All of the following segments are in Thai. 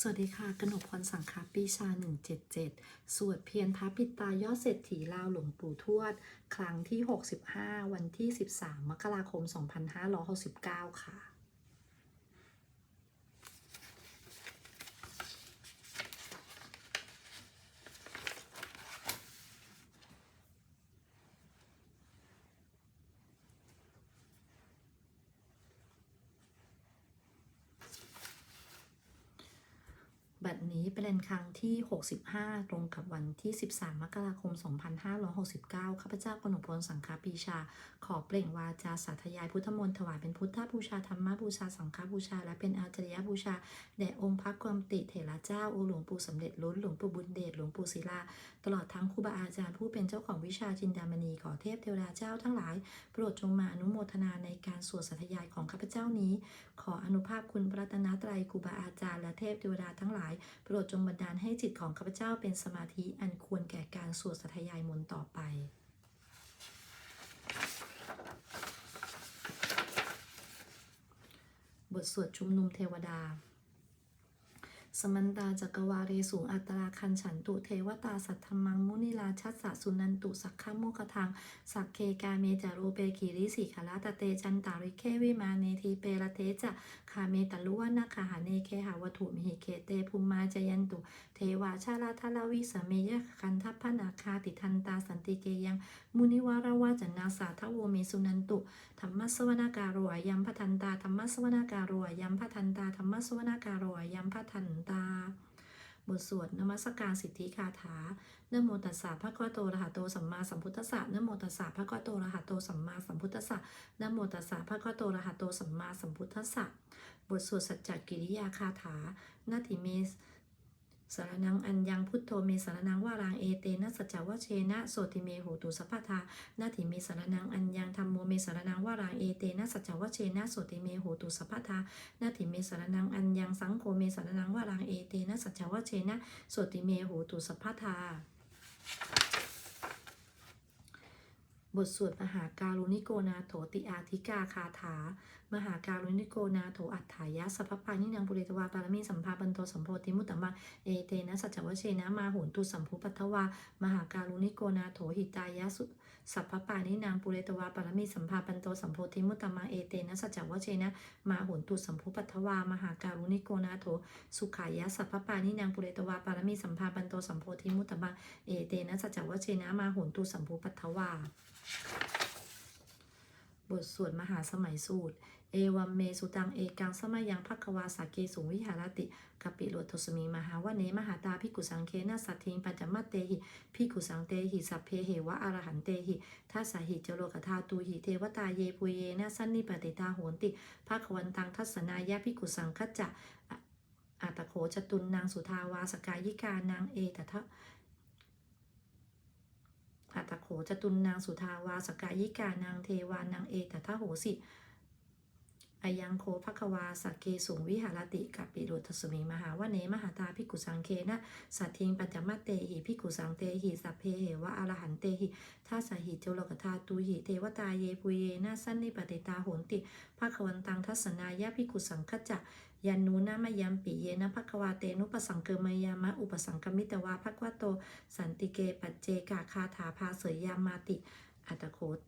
สวัสดีค่ะกนกพรสังคาปีชา 177 สวดเพียรพระปิตายอดเศรษฐีลาวหลวงปู่ทวด ครั้งที่ 65 วันที่ 13 มกราคม 2569 ค่ะ บัดนี้เป็น ครั้ง ที่ 65 ตรงกับวันที่ 13 มกราคม 2569 ข้าพเจ้ากนกพลสังฆปีชา ขอเปล่งวาจาสาธยายพุทธมนต์ถวายเป็นพุทธบูชาธรรมบูชาสังฆบูชา และเป็นอาจริยบูชา แด่องค์พระกรมติเถระเจ้าโอหลวงปู่สำเร็จล้นหลวงปู่บุญเดชหลวงปู่ศิลา ตลอดทั้งครูบาอาจารย์ผู้เป็นเจ้าของวิชาจินดามณีขอเทพเทวดาเจ้าทั้งหลายโปรดจงมาอนุโมทนาในการสวดสาธยายของข้าพเจ้านี้ ขออนุภาพคุณพระรัตนตรัยครูบาอาจารย์และเทพเทวดาทั้งหลายโปรดจงบันดาลให้ให้จิตของข้าพเจ้าเป็นสมาธิอันควรแก่การสวดสาธยายมนต์ต่อไป บทสวดชุมนุมเทวดา สมันตาจักรวาเรสูงอัตราคันฉันตุเทวตาสัทธมังมุนิลาชัสสะสุนันตุสักขโมกทังสักเคกาเมจารูเปกิริสิขลาตเตจันตาริเควิมาเนทีเปรเทจะคาเมตลุวนาคาหาเนเคหาวัตถุมิหิเคเตภูมาจยันตุ เทวาชาลาทลาวิสเมยคันทัพพนาคาติทันตาสันติเกยังมุนิวาราวาจันนาสาทโวเมสุนันตุธรรมสวนาการโรอายัมพัทันตาธรรมสวนาการโรอายัมพัทันตาธรรมสวนาการโรอายัมพัทันตา บทสวดนมัสการสิทธิคาถา เนื้อโมตัสสะภะคะวะโตระหะโตสัมมาสัมพุทธัสสะนะโมตัสสะภะคะวะโตระหะโตสัมมาสัมพุทธัสสะนะโมตัสสะภะคะวะโตระหะโตสัมมาสัมพุทธัสสะ บทสวดสัจจกิริยาคาถานาติเมส สารนังอัญญังพุทโธเมสารนังวารังเอเตนะสัจจวะเชนะโสติเมโหตุสัพพทานาถิเมสารนังอัญญังธรรมโมเมสารนังวารังเอเตนะสัจจวะเชนะโสติเมโหตุสัพพทานาถิเมสารนังอัญญังสังโฆเมสารนังวารังเอเตนะสัจจวะเชนะโสติเมโหตุสัพพทา บทสวดมหาการุณิโกนาโถติอาธิกาคาถา มหาการุณิโกนาโถอัฏฐายะสัพพปานินางปุเรตวาปารมีสัมภาบันโตสัมโพธิมุตตมะเอเตนะสัจจวเชนะมาหุนตุสัมภุปัทวามหาการุณิโกนาโถหิตายะสุ สัพพปานินางปุเรตวาปรมีสัมภาปันโตสัมโพธิมุตตมาเอเตนะสัจจวเชนะมาหุนตุสัมภุปัทวามหาการุณิโกนาโถสุขายะสัพพปานินางปุเรตวาปรมีสัมภาปันโตสัมโพธิมุตตมาเอเตนะสัจจวเชนะมาหุนตุสัมภุปัทวาบทสวดมหาสมัยสูตร เอวัมเมสุตังเอกังสมัยยังพักวาสาเกสุงวิหารติกปิโลทสมิงมหาวเนมหาตาพิกุสังเคนะสัตถิงปัจจมัตเตหิพิกุสังเตหิสัพเพเหวะอรหันเตหิทัสสาหิจโลกธาตูหิเทวตาเยปุเยนะสันนิปติตาโหนติภาควันตังทัสสนายะพิกุสังคัจจะอะอาตโขจตุนนางสุทาวาสกายิกานางเอตทะอัตตโขจตุนนางสุทาวาสกายิกานางเทวานางเอตทะโหสิ อายังโคภควาสักเกสุงวิหารติกัปปิโรทสมิงมหาวเนมหาตาพิกุสังเคนะสัตทิงปัจจมัตเตหิพิกุสังเตหิสัพเพเหวะอรหันเตหิทัสสหิเจุลกธาตุหิเทวตาเยปุเยนะสันนิปติตาโหนติภควันตังทัสสนายะพิกุสังคจะยันนูนามยัมปิเยนะภควาเตนุปสังเกมยามะอุปสังกมิตวาภควโต สันติเกปัจเจกาคาถาภาเสยยามาติอัตโคต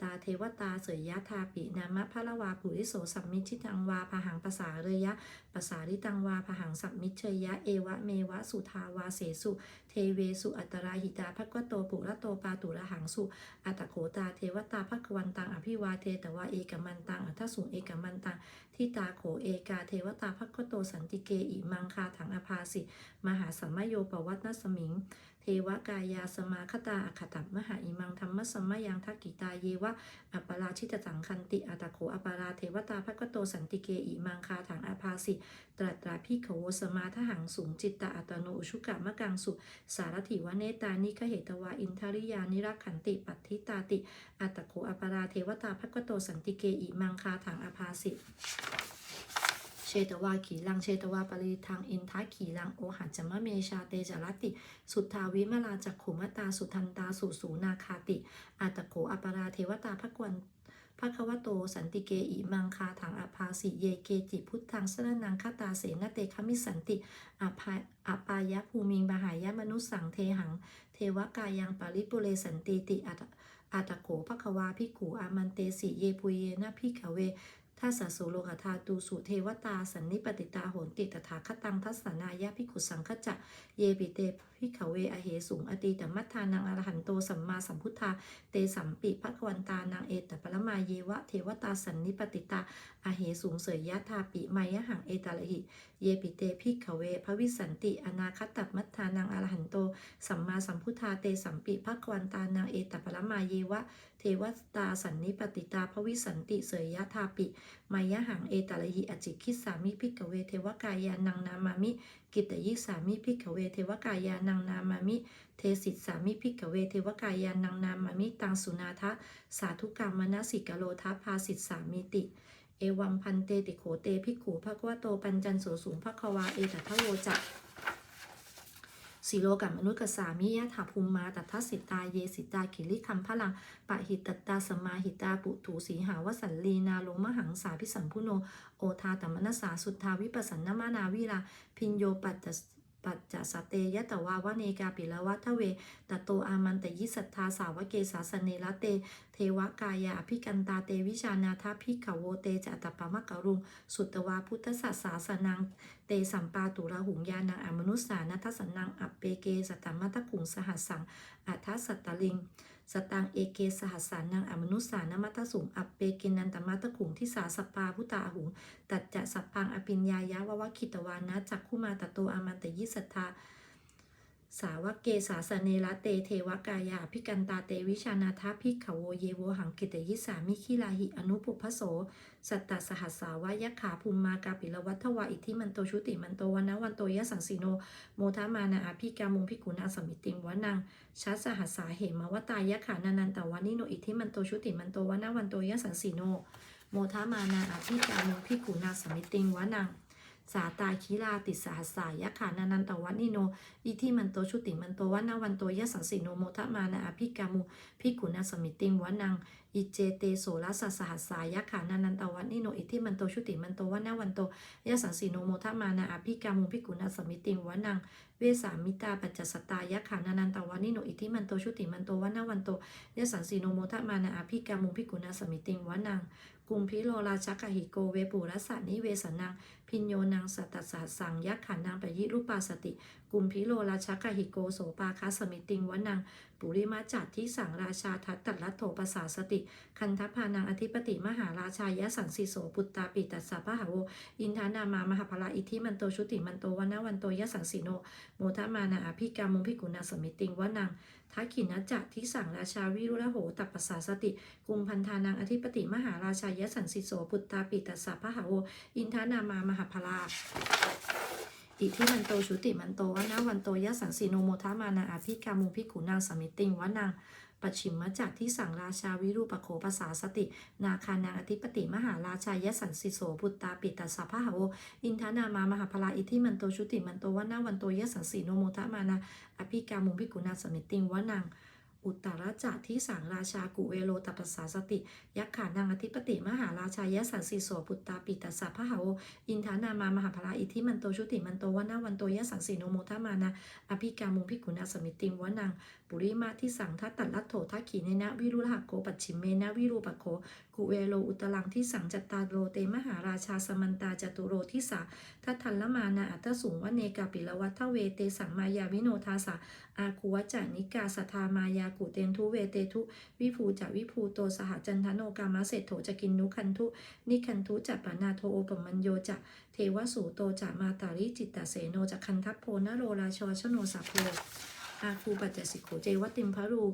ตาเทวตาเสยยะทาปินามะพะละวาปุริโสสัมมิชิตังวาพหังภาษาเรยะภาษาริตังวาพหังสัมมิเชยยะเอวะเมวะสุทาวาเสสุเทเวสุอัตราหิตาภควโตปุระโตปาตุระหังสุอัตโขตาเทวตาภควันตังอภิวาเทตวาเอกมันตังอัทสุเอกมันตังทิตาโขเอกาเทวตาภควโตสันติเกอิมังคาถังอภาสิ มหาสัมมโยปวัตนสมิง เทวกายาสมาคตาอคตัมมหาอิมังธรรมสมมยังทักกิตาเยวะอัปปราชิตสังคันติอัตโขอัปปราเทวตาภกโตสันติเกอิมังคาถังอาภาสิตรัตราพิขโวสมาทหังสูงจิตตะอัตโนุชุกะมะกังสุ สารถิวเนตานิคเหตวาอินทริยานิรักขันติปัตถิตาติอัตโขอัปปราเทวตาภกโตสันติเกอิมังคาถังอาภาสิ เชตวาขีลังเชตวาปริทังอินทาขีลังโอหัจมะเมชาเตจรติ สุทธาวิมลาจักขุมตาสุทันตาสุสูนาคาติ อัตโขอปปราเทวตาภควันภะควโตสันติเกอิมังคาถังอภาสิเยเกจิพุทธังสรนังคตาเสนเตคมิสันติอภาอปายะภูมิงมหายะมนุสสังเทหัง เทวกายังปริปุเรสันติติอัตอัตโขภควาพิกขูอามันเตสิเยปุเยนะพิขเว ทัสสะโสโลหะธาตูสุเทวตา สันนิปติตาโหนติตถาคตังทัสนายะพิกขุสังคจะ เยปิเตพิขเวอเหสุงอตีตมัทธานังอรหันโตสัมมาสัมพุทธา เตสัมปิภควันตานังเอตปรมาเยวะเทวตาสันนิปติตาอเหสุงเสยยะธาปิมายะหังเอตาลหิ เยปิเตพิขเวภวิสันติ อนาคตัมัทธานังอรหันโตสัมมาสัมพุทธาเตสัมปิภควันตานังเอตปรมาเยวะ เทวตาสันนิปติตาภวิสันติเสยยะธาปิมายะหังเอตาลหิอจิคิสามิพิกเวเทวกายานังนามามิ กิตยิสามิพิกเวเทวกายานังนามามิ เทสิตสามิพิกเวเทวกายานังนามามิตังสุนาทะสาธุกรรมนสิกโลทัพาสิตสามิติเอวัมพันเตติโขเตพิกขูภกวโตปัญจันโสสูงภควาเอตทะโวจัก สีโลกับมนุษย์กสามิยะถาภูมิมาตัทธสิตาเยสิตาขิริคัมพลังปะหิตตาสมาหิตาปุถูสีหาวสันลีนาโลมหังสาพิสัมพุโน โอทาตมนัสสาสุทธาวิปัสสนมานาวิราพินโยปัจจ ปัจจสเตยะตวาวเนกาปิละวัทเวตโตอามันตยิสัทธาสาวเกสาสเนละเต เทวกายาอภิกันตาเตวิชานาทาภิกขโวเตจะตปะมะกะรุง สุตวาพุทธสัสสาสนัง เตสัมปาตุระหุงยานังอมนุสสานัทสนังอัปเปเกสตัมมัตตุงสหัสสังอัทธสัตตลิง สตังเอเกสหัสสานังอมนุสสานมัตสุงอัปเปกินันตมัตขุงที่สาสปาพุตาหุงตัดจะสัพพังอภิญญายะวะวะคิตวานะจักขุมาตโตอามันตยิสัทธา สาวกเกสาสเนละเตเทวกายาพิกันตาเตวิชานาทาพิขโวเยโวหังกิตยิสามิคิลาหิอนุปุพโส สัตตสหัสสาวายะขาภูมิมากาปิลวัทวาอิทธิมันโตชุติมันโตวันนวันโตยะสังสีโน โมทามานาอาภิกามุงพิกุณาสมิติงวะนังชัสสหัสสาเหมาวตายะขานานันตวานิโนอิทธิมันโตชุติมันโตวันนวันโตยะสังสีโน โมทามานาอาภิกามุงพิกุณาสมิติงวะนัง สาตาคิลาติสหัสสายะขานานันตวันิโน อิทิมันโตชุติมันโตวันนาวันโตยะสังสิโนโมทะมานะอภิกามุพิกุณาสมิติงวะนังอิเจเตโสรัสสหัสสายะขานานันตวันนิโนอิทิมันโตชุติมันโตวันนาวันโตยะสังสิโนโมทะมานะอภิกามุพิกุณาสมิติงวะนัง เวสามิตาปัจจสตายะขานานันตวันนิโน อิทิมันโตชุติมันโตวันนาวันโตยะสังสิโนโมทะมานะอภิกามุพิกุณาสมิติงวะนังกุมพิโลราชกหิโกเวปุรัสสานิเวสนัง พินโยนังสัตตสสสังยักขันนางปยิรูปาสติ กุมพิโลราชกหิโกโสปาคาสมิติงวนัง ปุริมาจัดที่สังราชาทัตตัลัตโถปสาสติ คันทพานังอธิปติมหาราชายะสังสิโสปุตตาปิตัสสะพะหาโว อินทานามามหาภลาอิทิมันโตชุติมันโตวันนะวันโตยะสังสิโนโมทมานาอภิกามุงพิกุณาสมิติงวนังทักขินจักที่สังราชาวิรุละโหตัปปสาสติกุมพันธานังอธิปติมหาราชายะสังสิโสปุตตาปิตัสสะพะหาโว อินทานามามหาภลาอิทิมันโตชุติมันโตวนาวันโตยะสังสีโนโมทามานาอาภิกามุพิขุนางสมิติงวานางปัจฉิมมจักที่สังราชาวิรูปโขภาษาสติ นาคานางอธิปติมหาราชายะสันสิโสพุตตาปิตาสะพะหาโวอินทานามามหาพลาอิทิมันโตชุติมันโตวนาวันโตยะสังสีโนโมทามานาอภิกามุพิขุนางสมิติงวานาง อุตตรจักที่สังราชากุเวโลตัปปสาสติ ยักขานางอธิปติ มหาราชายสันสิโสพุตตาปิตาสะพะหาโวอินทานามามหาพลาอิทิมันโตชุติมันโตวันนาวันโตยสังสีโนโมทามานาอภิกามุงพิกุณาสมิติงวนังปุริมาที่สังทัตตัลัตโถทักขีเนนะวิรุหะโกปัจฉิมเมนะวิรูปโคกุเวโลอุตลังที่สังจัตตาโรเตมหาราชาสมันตาจตุโรทิสาทัตทันละมานาอัตสุงวเนกาปิละวัทเวเตสังมายาวิโนทาสาอาคูวจานิกาสทามายากุเตนทุเวเตทุ วิภูจะวิภูโตสหจันทโนกามะเศรษโถจะกินนุคันทุ นิคันทุจัปปนาโทโอปมัญโยจะเทวสูโตจะมาตาริจิตตเสโนจะคันทัพโพนโรราชวชโนสัพโพอาคูปัจจสิโขเจวติมพะรู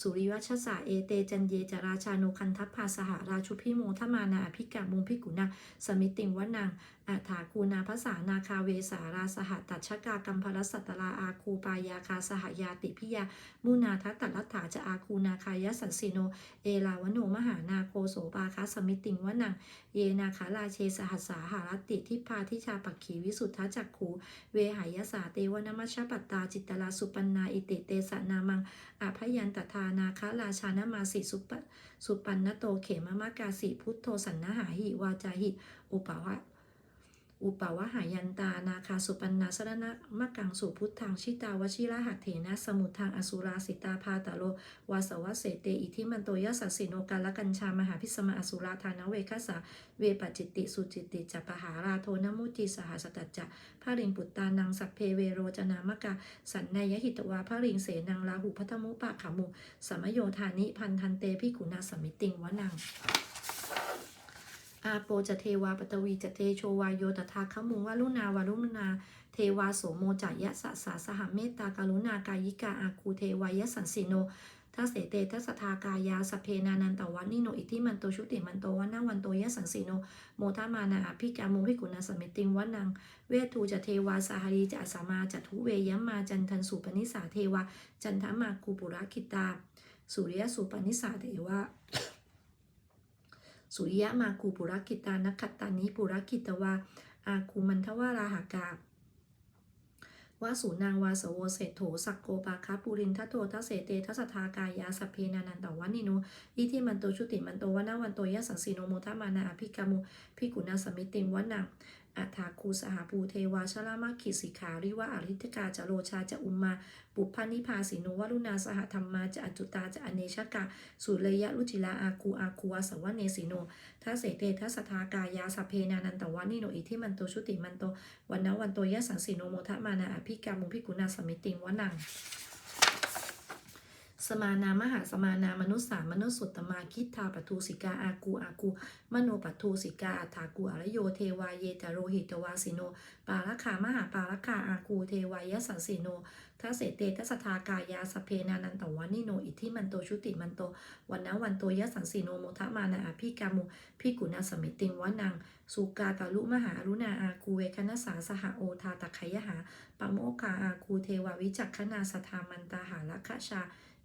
สุริวัชสาเอเตจันเยจราชานุคันทัพพาสหราชุพิโมทมานาอภิกามุงพิกุณาสมิติงวนัง อาถาคูนาภาษานาคาเวสาราสหตัชกากัมพลสัตตลาอาคูปายาคาสหยาติพิยามุนาทัตตลัตถาจะอาคูนาคายสันสิโน เอลาวโนมหานาโคโสปาคาสมิติงวนัง เยนาคาราเชสหัสสาหารติทิพาทิชาปักขีวิสุทธจักขูเวหายสาเตวนมัชปัตตาจิตตลาสุปันนาอิติเตสะนามังอาพยันตถานาคาราชานามาสิสุปสุปันนโตเขมมะกาสิพุทโธสันนหาหิวาจาหิ อุปาวะ อุปวะหายันตา นาคาสุปันนาสรณะมะกังสุพุทธังชิตาวชิระหัตเถนะ สมุทธังอสุราสิตาพาตะโลวาสวะเสเตอิทิมันโตยสัสสิโนกาลกัญชามหาพิสมาอสุราธานเวคัสสะเวปจิตติสุจิตติจัปหาราโทนมุติสหสตัจจะพระริงปุตตานังสัพเพเวโรจนามกาสันนายหิตวาพระริงเสนังลาหุพัทมุปะขามุสมโยธานิพันธันเตพิกุณาสมิติงวนัง อาโปจะเทวาปตวีจะเทโชวายโยตถาคมุงวารุณาวารุณาเทวาโสโมจายะสะสาสหเมตตาการุณากายิกาอาคูเทวายะสันสิโนทัสเสเตทัสทากายาสเพนานันตวันิโนอิทิมันโตชุติมันโตวันาวันโตยะสังสีโนโมทามานาอภิกามุภิกุณาสมิติงวันัง เวทูจะเทวาสาหรีจะอาสามาจะทุเวยมมาจันทันสุปนิสาเทวา จันทมาคูปุระคิตา สุริยสุปนิสาเทวา สุริยมาคูปุรกิตานักขัตตานิปุรกิตวาอาคูมันทวาราหากาวาสูนางวาสโวเศธโถสักโกปาคาปุรินทัตโททัเสเตทัสทากายาสเพนานันตวันิโนอิทิมันโตชุติมันโตวนาวันโตยะสังสีโนโมทามานาอภิกามุพิกุณาสมิติมวนัง อัฏฐาคูสหภูเทวาชลามาคิสิขาริวะอริทกาจะโลชาจะอุมมาปุพพนิพาสิโนวรุณาสหธรรมาจะอจุตาจะอเนชกาสุเลยะรุจิลาอาคูอาคูวาสวะเนสิโนทัสเสเตทัสทากายาสพเพนานันตวานิโนอิทิมันโตชุติมันโตวันนวันโตยะสังสีโนโมทะมานาอภิกามุพิกุณาสมิติงวนัง สมานามหาสมานามนุษย์สามนุษย์สุตตมาคิดทาปทูสิกาอากูอากูมโนปทูสิกาอัฐากูอรโยเทวาเยตโรหิตวาสิโน ปาลคามหาปาลคาอากูเทวายะสังสีโนทัสเสเตทัสทากายาสเพนานันตวานิโนอิทิมันโตชุติมันโตวันนะวันโตยะสังสีโนโมทะมานาอภิกามุพิกุณาสมิติงวนังสุกากาลุมหาอรุณาอาคูเวคณสาสหโอทาตะไคยหาปโมกาอาคูเทวาวิจักขนาสทามันตาหาละคะชา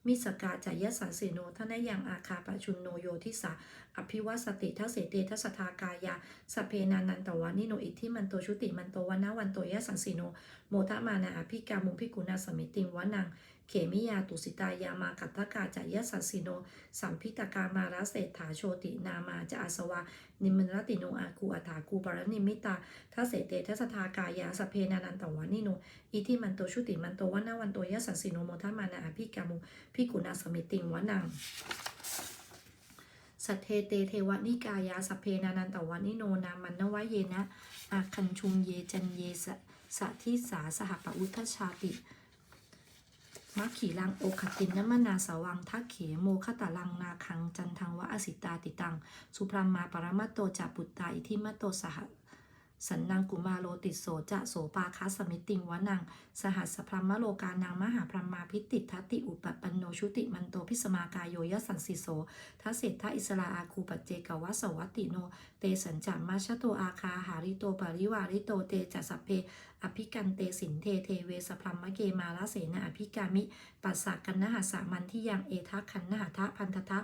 มิสกาจายสัสสิโนทนายังอาคาปะชุนโนโยทิสาอภิวัสติทัศเสเตทัสทากายาสเพนานันตวานิโนอิทิมันโตชุติมันโตวันนวันโตยะสังสีโนโมทะมานาอภิกามุพิกุณาสมิติงวนัง เขมิยาตุสิตายามากัตกาจายสัสสิโน สัมพิตกามาราเศรษฐาโชตินามาจะอาสวา นิมรติโนอาคูอัฏฐาคูปรนิมิตาทัสเสเตทัสทากายาสเพนานันตวานิโน อิทิมันโตชุติมันโตวันนะวันโตยะสัสสิโนโมทะมานาอภิกามุพิกุณาสมิติงวนังสัทเทเตเทวนิกายาสเพนานันตวานิโนนามันนวะเยนะอาคันชุงเยจันเยสะสะทิสาสหปอุทธชาติ มัคขีลังโอคตินนมนาสวังทักเขโมคตาลังนาคัง จันทังวะอสิตาติตัง สุพรมมาปรมัตโตจาปุตตาอิทิมัตโตสห สันนังกุมาโลติโสจะโสปาคัสมิติงวะนัง สหัสพรหมโลกานังมหาพรหมาพิติทัติอุปปันโนชุติมันโตพิสมากายโยยสันสิโสทัสเสทธาอิสราอาคูปัจเจกวะสวัติโน เตสัญจามาชโตอาคาหาริโตปริวาริโตเตจัสเพ อภิกันเตสินเทเทเวสพรมะเกมาลเสนาอภิกามิ ปัสสะกันนหาสามันที่ยังเอทะคันนหทะพันธะ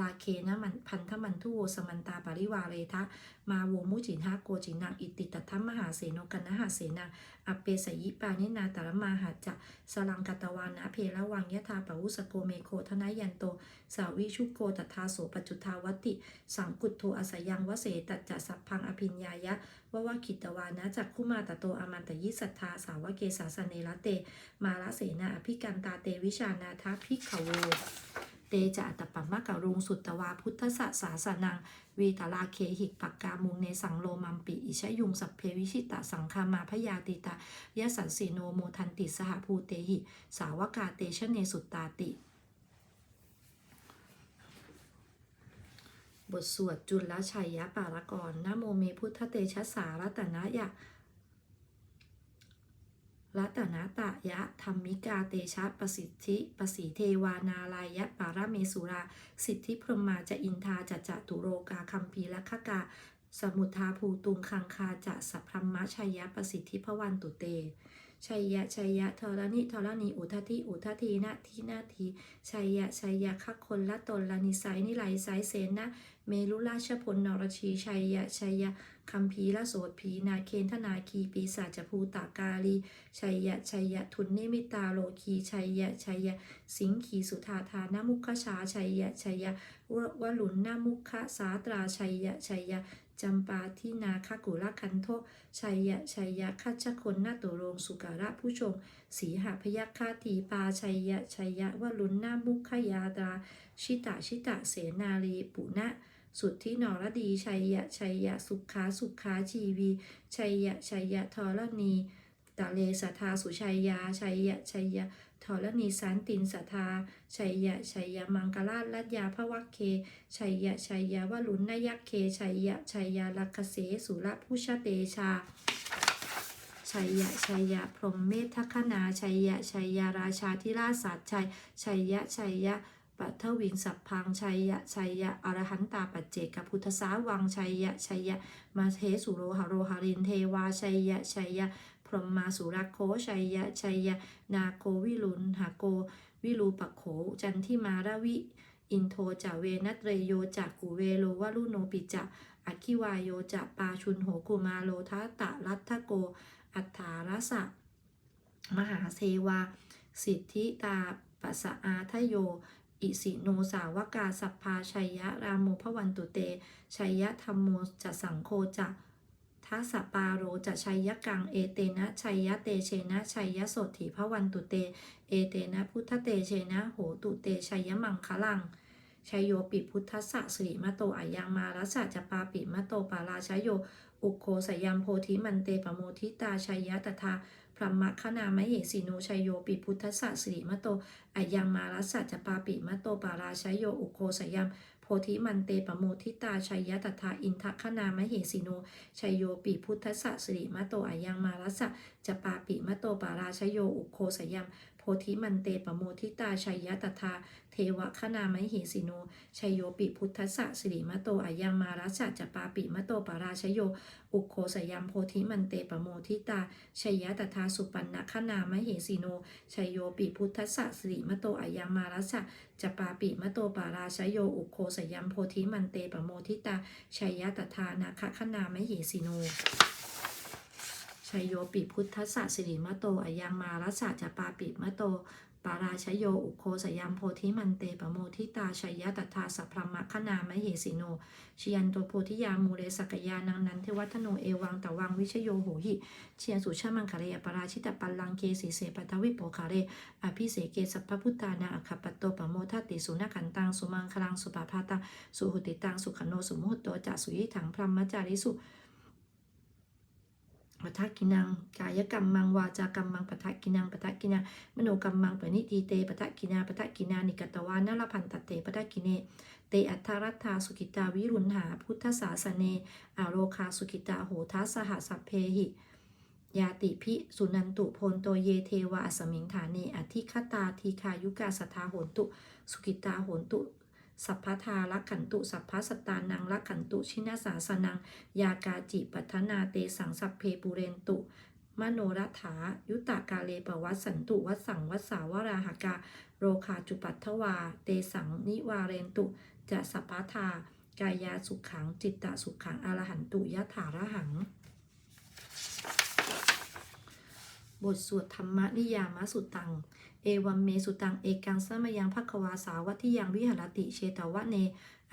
ลาเคนะมันพันธมันทุโวสมันตาปริวาเรทะ มาโวมุจินหะโกจินังอิติตทัมมหาเสนกันนหาเสนาอเปสยิปานินาตรมาหาจะสลังกัตวานะเพละวังยะธาปะวุสโกเมโคทนายันโต สาวิชุโกตถาโสปจุทาวติ สังกุตโทอสยังวเสตัจจะสัพพังอภิญญายะววาคิตวานะจักคุมาตโตอมันตยิสัทธาสาวเกสาสเนละเต มาละเสนาอภิกันตาเตวิชานาทาภิกขโว เตจะอัตปมะกะรุงสุตตวาพุทธสสาสนัง วีตาลาเคหิกปักกามุงเนสังโลมัมปิอิชยุงสัพเพวิชิตะสังคามาพยาติตายะสันสีโนโมทันติสหภูเตหิ สาวกาเตชะเนสุตตาติ บทสวดจุลชัยยะปารกรนโมเมพุทธเตชะสารตนะยะ รัตนาตะยะธรรมิกาเตชะประสิทธิประสีเทวานาลายะปาระเมสุรา สิทธิพรหมาจะอินทาจะจะตุโรกาคัมพีละคกา สมุทาภูตุงคังคาจะสัพพมะชัยยะประสิทธิพวันตุเตชัยยะชัยยะธรณิธรณีอุทธิอุทธินาทีนาทีชัยยะชัยยะคักคนละตนละนิสัยนิไหลสายเสนนะ เมลุราชพลนรชีชัยยะชัยยะคัมภีละโสดผีนาเคนธนาคีปีศาจภูตากาลี ชัยยะชัยยะทุนเนมิตาโลคีชัยยะชัยยะสิงขีสุธาธานมุขชาชัยยะชัยยะววลุนนามุขสาตราชัยยะชัยยะจำปาทินาคกุลคันโทชัยยะชัยยะคัจคนนาตุโรงสุการะผู้ชงสีหพยัคฆาทีปาชัยยะชัยยะวลุนนามุขยาตราชิตะชิตะเสนาลีปุณะ สุดทธินรดี ชัยยะ ชัยยะ สุขาสุขาชีวี ชัยยะ ชัยยะทรณีตะเลสทาสุชัยยา ชัยยะ ชัยยะทรณีสันตินสทา ชัยยะ ชัยยะมังกราชลัตยาพวัคเค ชัยยะ ชัยยะวลุนนยักเค ชัยยะ ชัยยะลักเสสุรพุชเตชาชัยยะชัยยะพรหมเมธคณาชัยยะชัยยะราชาธิราชสัตชัยชัยยะชัยยะ ปัทวิงสัพพังชัยยะชัยยะอรหันตาปัจเจกพุทธสาวังชัยยะชัยยะมาเทสุโรหโรหรินเทวาชัยยะชัยยะพรหมมาสุรักโคชัยยะชัยยะนาโกวิรุณหาโก วิรูปโขจันทิมาราวิอินโทจาเวนัตเรโยจากกุเวโลวลุโนปิจะอคิวายโยจะปาชุนโหกุมาโลทัตตะรัตทโก อัฏฐารสะ มหาเทวา สิทธิตาปัสสะอาทโย อิสิโนสาวกาสัพพาชัยยะรามโมพวันตุเต ชัยยะธรรมโมจะสังโคจะทัสปาโรจะชัยยะกังเอเตนะชัยยะเตเชนะชัยยะโสถิพวันตุเต เอเตนะพุทธเตเชนะโหตุเตชัยยะมังคลังชัยโยปิพุทธสสะสิริมะโตอายังมารัสสะจะปาปิมะโตปาราชยโย อุโคสยัมโพธิมันเตปโมทิตาชัยยะตถา รมมคณามเหสีโนชัยโยปิพุทธสสิริมะโตอายังมารัสสะจปาปิมะโตปาราชยโยอุโคสยาม ธิมันเตปโมทิตาชัยยะตถาอินทคณามเหสีโนชัยโยปิพุทธสสิริมะโตอายังมารัสสะจะปาปิมะโตปาราชยโยอุโคสยัมโพธิมันเตปโมทิตาชัยยะตถาเทวคณามเหสีโนชัยโยปิพุทธสสิริมะโตอายังมารัสสะจะปาปิมะโตปาราชยโย อุโคสยัมโพธิมันเตปโมทิตาชัยยะตถาสุปันนคณามเหสีโนชัยโยปิพุทธสสิริมะโตอายังมารัสสะจ จะปาปิมะโตปาราชโยอุโคสยัมโพธิมันเตปโมทิตาชัยยะตทานาคคณามเหสีโนชัยโยปิพุทธสสิริมะโตอายังมารัสสะจะปาปิมะโต ปาราชโยอุโคสยัมโพธิมันเตปโมทิตาชัยยะตถาสัพพมคณามเหสีโนชยันโตโพธิยามูเลสกยานังนันเทวัฒโนเอวังตะวังวิชโยโหหิเชียสุชามังคาเรอปราชิตปัลลังเกสีเสปทวิปโปคาเรอภิเสเกสัพพพุทธานาอคปตโตปโมทัติสุนขันตังสุมังคลังสุปาพาตังสุหุติตังสุขโนสุมุตโตจะสุยิถังพรหมจาริสุ ปทักกินังกายกรรมมังวาจากรรมมังปทักกินังปทักกินังมโนกรรมมังปณิทีเตปทักกินาปทักกินานิกตวานลพันตเตปทักกิเนเตอัทธรัตถาสุกิตาวิรุณหา พุทธศาสเนอโรคาสุกิตาโหทัสหสัพเพหิยาติพิสุนันตุพนโตเยเทวาอสมิงฐาเนอธิคตาทีคายุกาสทาโหนตุ สุกิตาโหนตุ สัพพทาลักขันตุ สัพพสตานังลักขันตุ ชินาสาสนัง ยากาจิปัทนาเตสังสัพเพปุเรนตุ มโนรัฐา ยุตากาเลปวัสสันตุวัสสังวัสสาวราหากา โรคาจุปัทวา เตสังนิวาเรนตุ จะสัพพทากายาสุขขัง จิตตสุขขังอรหันตุยะถาระหัง บทสวดธรรมนิยามสุตัง เอวัมเมสุตัง เอกังสมยังพักวาสาวัติยังวิหรติ เชตวะเน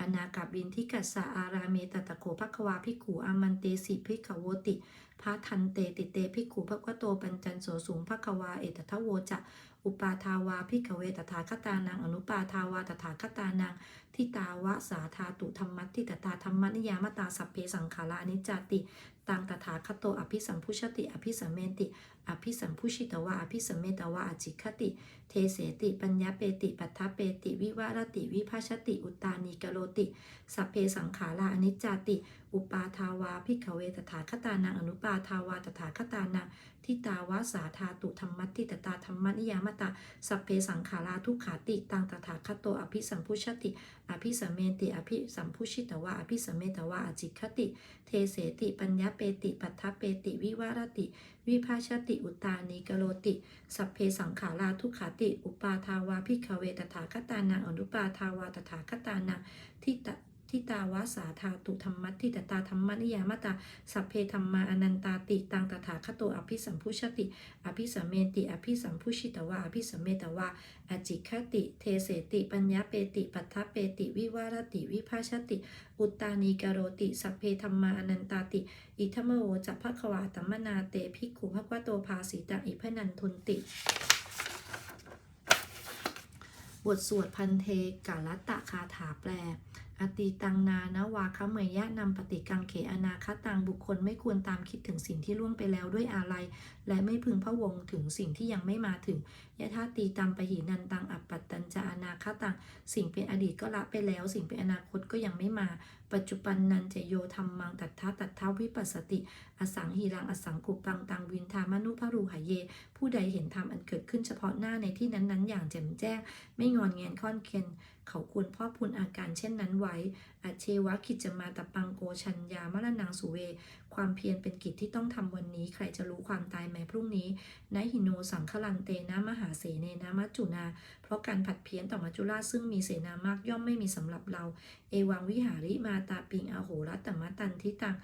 อนากับบินทิกัสสะอาราเมตตะโกพักวาภิกขุอามันเตสิภิกขโวติพาทันเตติเตภิกขุภควโตปัญจันโสสูงพักวาเอตทะโวจะอุปาทาวาภิกขเวตถาคตานังอนุปาทาวาตถาคตานังทิตาวะสาธาตุธรรมัตทิตตาธรรมนิยามตาสัพเพสังขารานิจติตังตถาคตโตอภิสัมพุชติอภิสัมเมติ อภิสัมพุชิตวะอภิสัมเมตวะอจิคติ เทเสติ ปัญญาเปติ ปัทถเปติ วิวารติ วิภาชติ อุตานิกโลติ สัพเพสังขาราอนิจจติ อุปาทาวาภิกเวตถาคตานังอนุปาทาวาตถาคตานังทิตาวาสาธาตุธรรมัตติตตาธรรมนิยามตาสัพเพสังขาราทุกขาติตังตถาคตโตอภิสัมพุชติ อภิสัมเมติ อภิสัมพุชิตวะอภิสัมเมตวะอจิคติ เทเสติ ปัญญาเปติ ปัทถเปติ วิวารติ วิภาชติอุตานิกโรติ สัพเพสังขาราทุกขาติ อุปาทาวาพิกเวตถาคตานังอนุปาทาวาตถาคตานังทิต ทิตาวาสาธาตุธรรมัตทิตตาธรรมนิยามตาสัพเพธรรมาอนันตาติตังตถาคโตอภิสัมพุชติ อภิสัมเมติ อภิสัมพุชิตวาอภิสัมเมตวาอจิคติ เทเสติ ปัญญาเปติปัทถเปติ วิวารติ วิภาชติ อุตตานีกโรติ สัพเพธรรมาอนันตาติ อิทัมโมจัพพะควาตัมมนาเตภิกขุภควโตภาสิตาอิพนันทุนติบทสวดพันเทกาลตะคาถาแปล อติตังนานะวาคะเมยะนำปฏิกังเขอนาคตังบุคคลไม่ควรตามคิดถึงสิ่งที่ล่วงไปแล้วด้วยอะไร และไม่พึงพะวงถึงสิ่งที่ยังไม่มาถึงยะธาตีตัมปหินันตังอัปปัตตัญจะอนาคตัง สิ่งเป็นอดีตก็ละไปแล้ว สิ่งเป็นอนาคตก็ยังไม่มา ปัจจุบันนันจะโยธรรมังตัทธาตัทธาวิปัสสติ อสังหีรังอสังกุปังตังวินทามนุภรูหายเย ผู้ใดเห็นธรรมอันเกิดขึ้นเฉพาะหน้าในที่นั้น ๆ อย่างแจ่มแจ้ง ไม่งอนแงนค่อนเคียนเขาควรพ่อพูนอาการเช่นนั้นไว้อเชวะคิจมาตะปังโกชัญญามรณังสุเวความเพียรเป็นกิจที่ต้องทำวันนี้ ใครจะรู้ความตายแม้พรุ่งนี้นหิโนสังคลันเตนะมหาเสเนนะมัจจุนา เพราะการผัดเพี้ยนต่อมัจจุราชซึ่งมีเสนามากย่อมไม่มีสำหรับเรา เอวังวิหาริมาตาปิงอโหรัตตมะตันทิตัง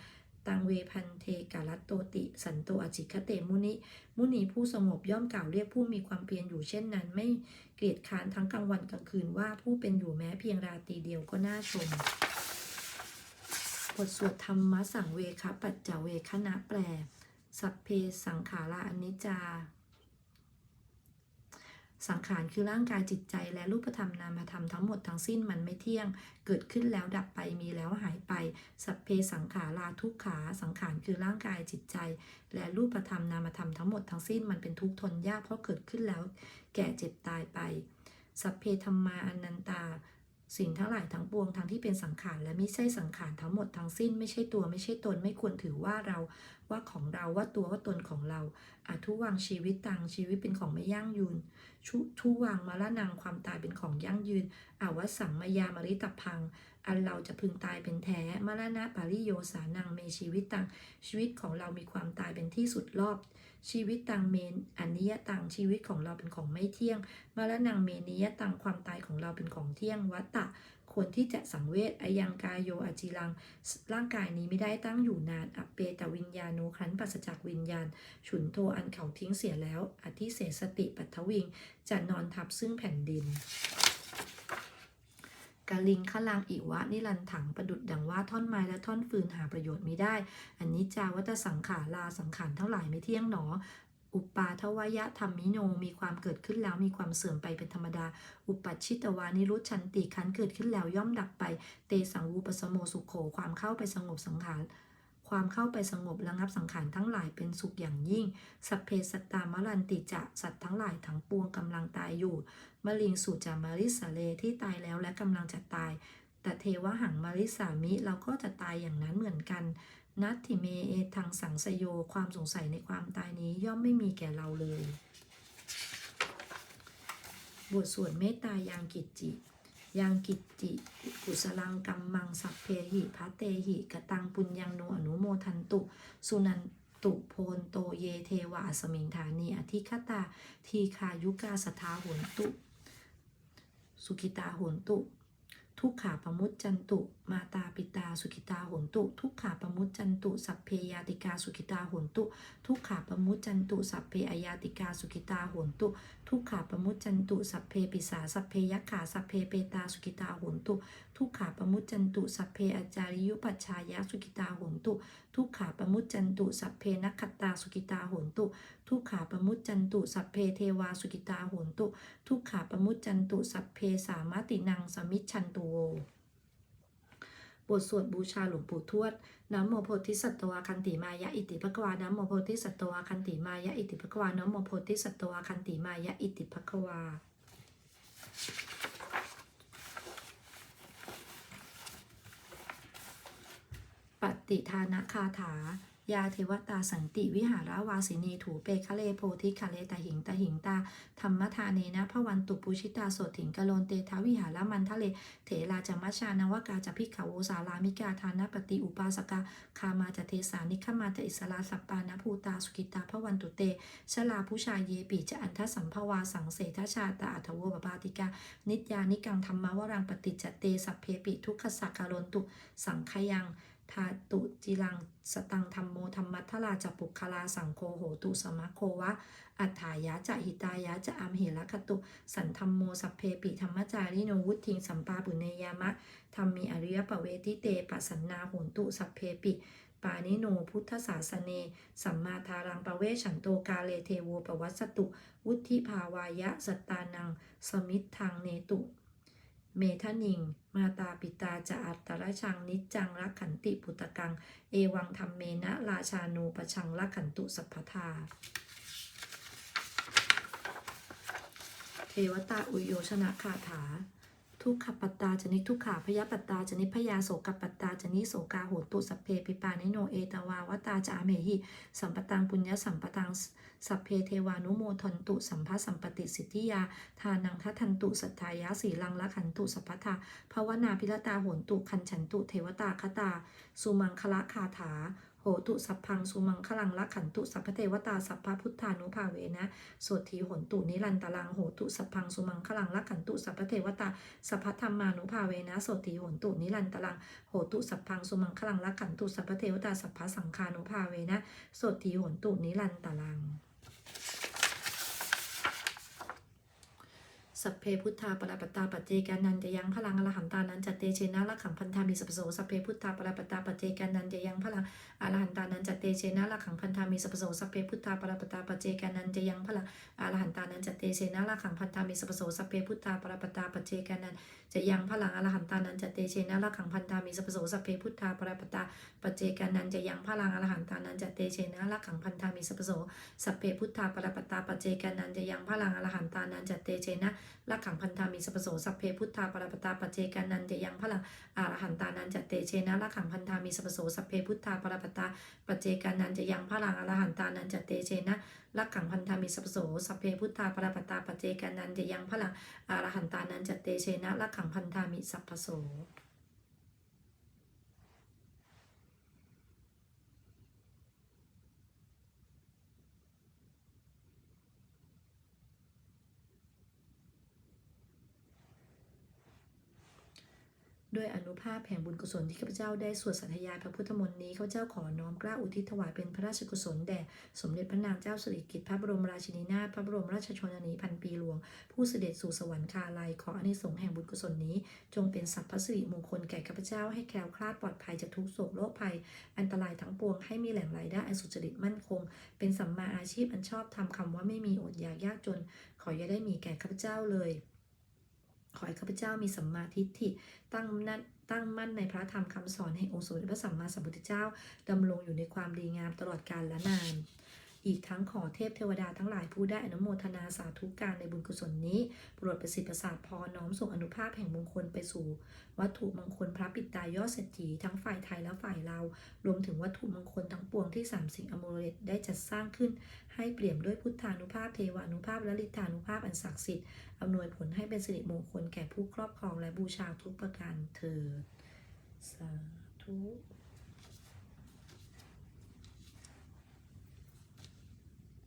ตังเวพันเทกาลัตโตติ สันโตอจิคเตมุนิ มุนีผู้สงบย่อมกล่าวเรียกผู้มีความเพียรอยู่เช่นนั้น ไม่เกลียดค้านทั้งกลางวันกลางคืนว่าผู้เป็นอยู่แม้เพียงราตรีเดียวก็น่าชม บทสวดธรรมสังเวคะปัจจเวคณะแปล สัพเพสังขาราอนิจจา สังขารคือร่างกายจิตใจและรูปธรรมนามธรรมทั้งหมดทั้งสิ้นมันไม่เที่ยง เกิดขึ้นแล้วดับไปมีแล้วหายไป สัพเพสังขาราทุกขา สังขารคือร่างกายจิตใจ และรูปธรรมนามธรรมทั้งหมดทั้งสิ้นมันเป็นทุกข์ทนยากเพราะเกิดขึ้นแล้ว แก่เจ็บตายไป สัพเพธรรมาอนันตา สิ่งทั้งหลายทั้งปวงทั้งที่เป็นสังขารและไม่ใช่สังขารทั้งหมดทั้งสิ้นไม่ใช่ตัวไม่ใช่ตนไม่ควรถือว่าเราว่าของเราว่าตัวว่าตนของเราอาทุวังชีวิตตังชีวิตเป็นของไม่ยั่งยืนชุทุวังมาละนังความตายเป็นของยั่งยืนอาวสังมายามริตพัง อันเราจะพึงตายเป็นแท้มรณะปาริโยสานังเมชีวิตตังชีวิตของเรามีความตายเป็นที่สุดรอบ ชีวิตตังเมนอนนิยตังชีวิตของเราเป็นของไม่เที่ยงมรณังเมนิยตังความตายของเราเป็นของเที่ยงวัตตะควรที่จะสังเวชอายังกายโยอจิรัง ร่างกายนี้ไม่ได้ตั้งอยู่นานอเปตวิญญาณูครั้นปราศจากวิญญาณ ฉุนโทอันเขาทิ้งเสียแล้วอธิเสสติปัทวิง จะนอนทับซึ่งแผ่นดิน กาลิงขลังอิวะนิรันถังประดุดดังว่าท่อนไม้และท่อนฟืนหาประโยชน์ไม่ได้ อันนี้จาวัตสังขาราสังขารเท่าไหร่ไม่เที่ยงหนอ อุปาทวยะธรรมิโนมีความเกิดขึ้นแล้วมีความเสื่อมไปเป็นธรรมดา อุปัชชิตวานิรุชันติขันเกิดขึ้นแล้วย่อมดับไป เตสังวูปสโมสุขโขความเข้าไปสงบสังขารความเข้าไปสงบระงับสังขารทั้งหลายเป็นสุขอย่างยิ่ง สัพเพสัตตามรันติจะสัตว์ทั้งหลายทั้งปวงกำลังตายอยู่ มะลิงสุจามาริสาเลที่ตายแล้วและกำลังจะตาย แต่เทวหังมาริสามิเราก็จะตายอย่างนั้นเหมือนกัน นัตถิเมเอทังสังสโยความสงสัยในความตายนี้ย่อมไม่มีแก่เราเลย บทสวดเมตตายังกิจจิยังกิจจิกุสลังกัมมังสัพเพหิพัตเตหิกตังปุญญังโนอนุโมทันตุ สุนันตุโพนโตเยเทวาสมิงฐานีอธิคตา ทีคายุกาสทาโหนตุ สุขิตาโหนตุ ทุกขาปมุตจันตุ มาตาปิตาสุขิตาโหนตุ ทุกขาปมุตจันตุ สัพเพยาติกาสุขิตาโหนตุ ทุกขาปมุตจันตุ สัพเพอยาติกาสุขิตาโหนตุ ทุกขาปมุตจันตุ สัพเพปิสาสัพเพยักขาสัพเพเปตาสุขิตาโหนตุ ทุกขาปมุจจันตุสัพเพอาจาริยุปัชชายะสุขิตาโหนตุ ทุกขาปมุจจันตุสัพเพนักขตาสุขิตาโหนตุ ทุกขาปมุจจันตุสัพเพเทวาสุขิตาโหนตุ ทุกขาปมุจจันตุสัพเพสามตินังสมิชชันตุโวบทสวดบูชาหลวงปู่ทวดนะโมโพธิสัตวาคันติมายะอิติภควานะโมโพธิสัตวาคันติมายะอิติภควานะโมโพธิสัตวาคันติมายะอิติภควา ปฏิทานคาถา ยาเทวตาสันติวิหารวาสินีถูเปคะเลโพธิคะเลตหิงตหิงตาธรรมทาเนนะพระวันตุปุชิตาโสถิงกะโลนเตทาวิหารมันทะเล เถราจมัชานวกาจะพิกขาวสารามิกาทานปฏิอุปาสกาคามาจะเทสานิขมาจะอิสลาสัปปานภูตาสุกิตาพระวันตุเตชลาผู้ชายเยปิจะอันทสัมภวาสังเสทชาตาอัทโวบปาติกา นิยานิกังธรรมวรังปฏิจจเตสัพเพปิทุกขสักการนตุสังขยัง ทาตุจิรังสตังธรรมโมธรรมัทธราจะปุคลาสังโฆโหตุสมะโควะ อัฏฐายะจะหิตายะจะอัมเหระคตุ สันธรรมโมสัพเพปิธรรมจาริโนวุทิงสัมปาปุเนยามะธรรมีอริยปเวทิเตปสันนาโหนตุสัพเพปิปานิโนพุทธศาสเน สัมมาทารังปะเวฉันโตกาเลเทโวปวัสสตุ วุธิภาวายะสตตานัง สมิทธังเนตุ เมทะนิง มาตาปิตาจะอัตตรชังนิจจังรักขันติปุตตกัง เอวังธรรมเมนะราชานูปชังรักขันตุสัพพทาเทวตาอุโยชนะคาถา ทุกขปัตตาจนิทุกขาพยาปัตตาจนิพยาโสกปัตตาจนิโสกาโหตุสัพเพปิปานิโนเอตวาวตาจาเมหิสัมปตังปุญญสัมปตังสัพเพเทวานุโมทนตุสัมภสัมปติสิทธิยา ทานังทัทันตุสัทธายะสีลังละขันตุสัพพทาภาวนาพิรตาโหนตุคันฉันตุเทวตาคตา สุมังคละคาถา โหตุสัพพังสุมังคลังละขันตุสัพพเทวตาสัพพพุทธานุภาเวนะโสทีโหนตุนิรันตลังโหตุสัพพังสุมังคลังละขันตุสัพพเทวตาสัพพธรรมานุภาเวนะโสติโหนตุนิรันตลังโหตุสัพพังสุมังคลังละขันตุสัพพเทวตาสัพพสังคานุภาเวนะโสติโหนตุนิรันตลังสัพเพพุทธาปรปตตาปัจเจกานันจะยังพลังอรหันตานันจัตเตเชนะละขังพันธามีสัพโสสัพเพพุทธาปรปตาปัจเจกานันจะยังพลังอรหันตานันจัตเตเชนะละขังพันธามีสัพโสสัพเพพุทธาปรปตาปเจกานันจะยังพลังอรหันตานันจัตเตเชนะละขังพันธามีสัพโสสัพเพพุทธาปรปตาปเจกานันจะยังพลังอรหันตานันจัตเตเชนะละขังพันธามีสัพโสสัพเพพุทธาปรปตาปเจกานันจะยังพลังอรหันตานันจัตเตเชนะละขังพันธามีสัพโสสัพเพพุทธาปรปตาปเจกานันจะยังพลังอรหันตานันจเตเชนะลักขังพันธามีสัพโสสัพเพพุทธาปรปตาปเจกานันจะยังพลังอรหันตานันจะเตเชนะลักขังพันธามีสัพโสสัพเพพุทธาปรปตาปัจเจกานันจะยังพลังอรหันตานันจะเตเชนะลักขังพันธามีสัพโสสัพเพพุทธาปรปตาปัจเจกานันจะยังพลังอรหันตานันจะเตเชนะลักขังพันธามีสัพโส ด้วยอนุภาพแห่งบุญกุศลที่ข้าพเจ้าได้สวดสัตยายพระพุทธมนต์นี้ข้าพเจ้าขอน้อมกล้าอุทิศถวายเป็นพระราชกุศลแด่สมเด็จพระนางเจ้าสิริกิติ์พระบรมราชินีนาถพระบรมราชชนนีพันปีหลวง ผู้เสด็จสู่สวรรคาลัยขออานิสงส์แห่งบุญกุศลนี้ จงเป็นสัพพสิริมงคลแก่ข้าพเจ้าให้แคล้วคลาดปลอดภัยจากทุกโศกโรคภัย อันตรายทั้งปวงให้มีแหล่งรายได้อันสุจริตมั่นคง เป็นสัมมาอาชีพอันชอบทำคำว่าไม่มีอดอยากยากจน ขออย่าได้มีแก่ข้าพเจ้าเลย ขอให้ข้าพเจ้ามีสัมมาทิฏฐิตั้งนั้นตั้งมั่นในพระธรรมคำสอนแห่งองค์สมเด็จพระสัมมาสัมพุทธเจ้าดำรงอยู่ในความดีงามตลอดกาลและนาน อีกทั้งขอเทพเทวดาทั้งหลายผู้ได้อนุโมทนาสาธุการในบุญกุศลนี้โปรดประสิทธิ์ประสาทพรน้อมส่งอนุภาพแห่งมงคลไปสู่ วัตถุมงคลพระปิดตายอดเศรษฐีทั้งฝ่ายไทยและฝ่ายลาวรวมถึงวัตถุมงคลทั้งปวงที่สามสิ่งอโมเลตได้จัดสร้างขึ้น ให้เปี่ยมด้วยพุทธานุภาพเทวานุภาพและลิทธานุภาพอันศักดิ์สิทธิ์อำนวยผลให้เป็นสิริมงคลแก่ผู้ครอบครองและบูชาทุกประการเธอญสาธุ